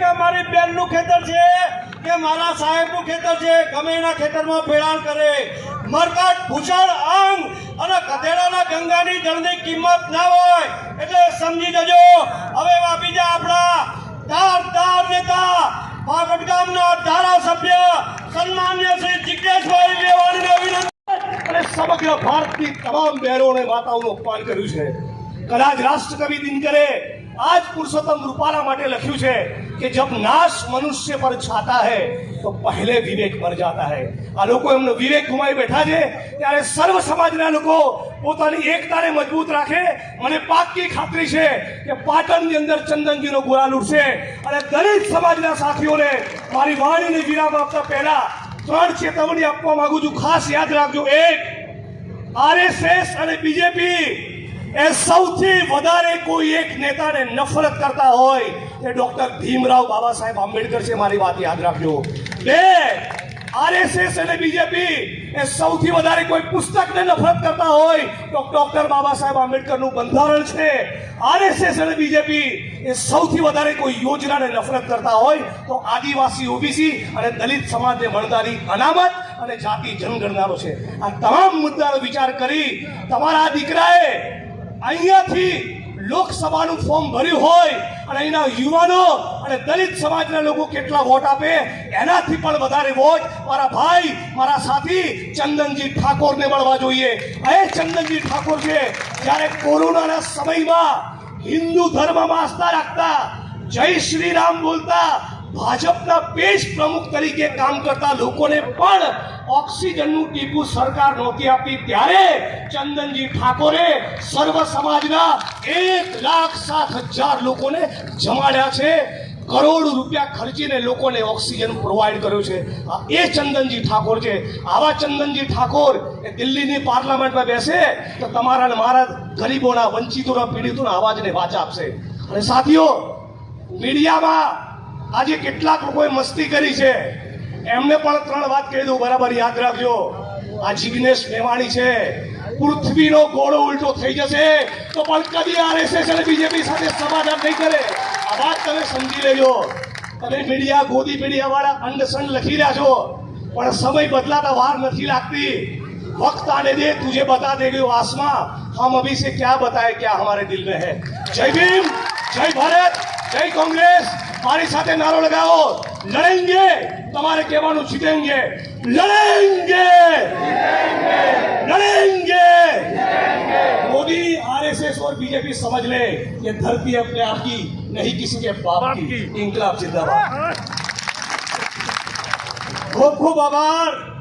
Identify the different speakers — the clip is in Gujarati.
Speaker 1: કે મારી બેનનું ખેતર છે કે મારા સાહેબનું ખેતર છે, ગમે એના ખેતરમાં ભેળાણ કરે. મરકાટ ભૂષણ અંગ અને ગધેડાના ગંગાની જળની કિંમત ના હોય એટલે સમજી જજો. હવે વાપી જા આપણા ધાર ધાર નેતા પાટણ ગામના ધારાસભ્ય સન્માન્ય શ્રી જિજ્ઞેશભાઈ મેવાણીને અભિનંદન
Speaker 2: અને સમગ્ર ભારતની તમામ બહેનો અને માતાઓનું અપમાન કર્યું છે. કદાચ રાષ્ટ્રકવિ દિનકરે આજ પુરુષોત્તમ રૂપાલા માટે લખ્યું છે કે જબ નાશ મનુષ્ય પર છાતા હૈ, તો પહેલે વિવેક પર જાતા હૈ. આ લોકો એમનો વિવેક ગુમાવી બેઠા છે, ત્યારે સર્વ સમાજના લોકો પોતાની એકતાને મજબૂત રાખે. મને પાકી ખાતરી છે કે પાટણની અંદર ચંદનજીનો ગુલાલ ઉઠશે અને દરેક સમાજના સાથીઓને મારી વાણીને વિરામ આપતા પહેલા ત્રણ ચેતવણી આપવા માંગુ છું. ખાસ યાદ રાખજો. એક આરએસએસ અને બીજેપી એ સૌથી વધારે કોઈ એક નેતાને નફરત કરતા હોય એ ડોક્ટર ભીમરાવ બાબા સાહેબ આંબેડકર છે, મારી વાત યાદ રાખજો. બે, આરએસએસ અને બીજેપી એ સૌથી વધારે કોઈ પુસ્તકને નફરત કરતા હોય તો ડોક્ટર બાબા સાહેબ આંબેડકરનું બંધારણ છે. આરએસએસ અને બીજેપી એ સૌથી વધારે કોઈ યોજનાને નફરત કરતા હોય તો આદિવાસી ઓબીસી અને દલિત સમાજને મળનારી અનામત અને જાતિ જનગણનારો છે. આ તમામ મુદ્દાનો વિચાર કરી તમારા દીકરાએ અહીંયાથી લોકસભાનું ફોર્મ ભર્યું હોય અને અહીંના યુવાનો અને દલિત સમાજના લોકો કેટલા વોટ આપે, એનાથી પણ વધારે વોટ મારા ભાઈ, મારા સાથી ચંદનજી ઠાકોરને મળવા જોઈએ. એ ચંદનજી ઠાકોર છે જ્યારે કોરોનાના સમયમાં હિન્દુ ધર્મમાં આસ્થા રાખતા, જય શ્રી રામ બોલતા ભાજપના પેજ પ્રમુખ તરીકે કામ કરતા લોકોને પણ ઓક્સિજનનું ટીપું સરકાર નહોતી આપી. ત્યારે ચંદનજી ઠાકોરે સર્વ સમાજના એક લાખ સાત હજાર લોકોને જમાડ્યા છે. કરોડ રૂપિયા ખર્ચીને લોકોને ઓક્સિજન પ્રોવાઈડ કર્યો છે. એ ચંદનજી ઠાકોર છે. આવા ચંદનજી ઠાકોર એ દિલ્હીની પાર્લામેન્ટમાં બેસે તો તમારા અને મારા ગરીબોના વંચિતોના પીડિતોના અવાજને વાચા આપશે. અને સાથીઓ, મીડિયામાં આજે કેટલાક લોકોએ મસ્તી કરી છે. એમને પણ ત્રણ વાત કહી દઉં, બરાબર, યાદ રાખજો. આ જીગ્નેશ મેવાણી છે. પૃથ્વીનો ગોળો ઉલટો થઈ જશે તો પણ કદી આરએસએસ અને બીજેપી સાથે સમાધાન નહીં કરે. આ વાત તમે સમજી લેજો. તમે મીડિયા, ગોદી મીડિયા વાળા અંડસંડ લખી રહ્યા છો, પણ સમય બદલાતા વાર નથી લાગતી. વક્ત આને દે, તુજે બતા દે, ગયો આસમાં. હમ અભી સે ક્યા બતાએ ક્યા હમારે દિલ મેં હૈ? જય ભીમ, જય ભારત, જય કોંગ્રેસ. મારી સાથે નારો લગાવો લડેંગે તમારે કહેવાનું શીખેંગે લડેંગે લડેंगे मोदी आरएसएस और बीजेपी समझ ले ये धरती अपने आप की नहीं किसी के बाप की इंकलाब जिंदाबाद
Speaker 1: खूब खूब आभार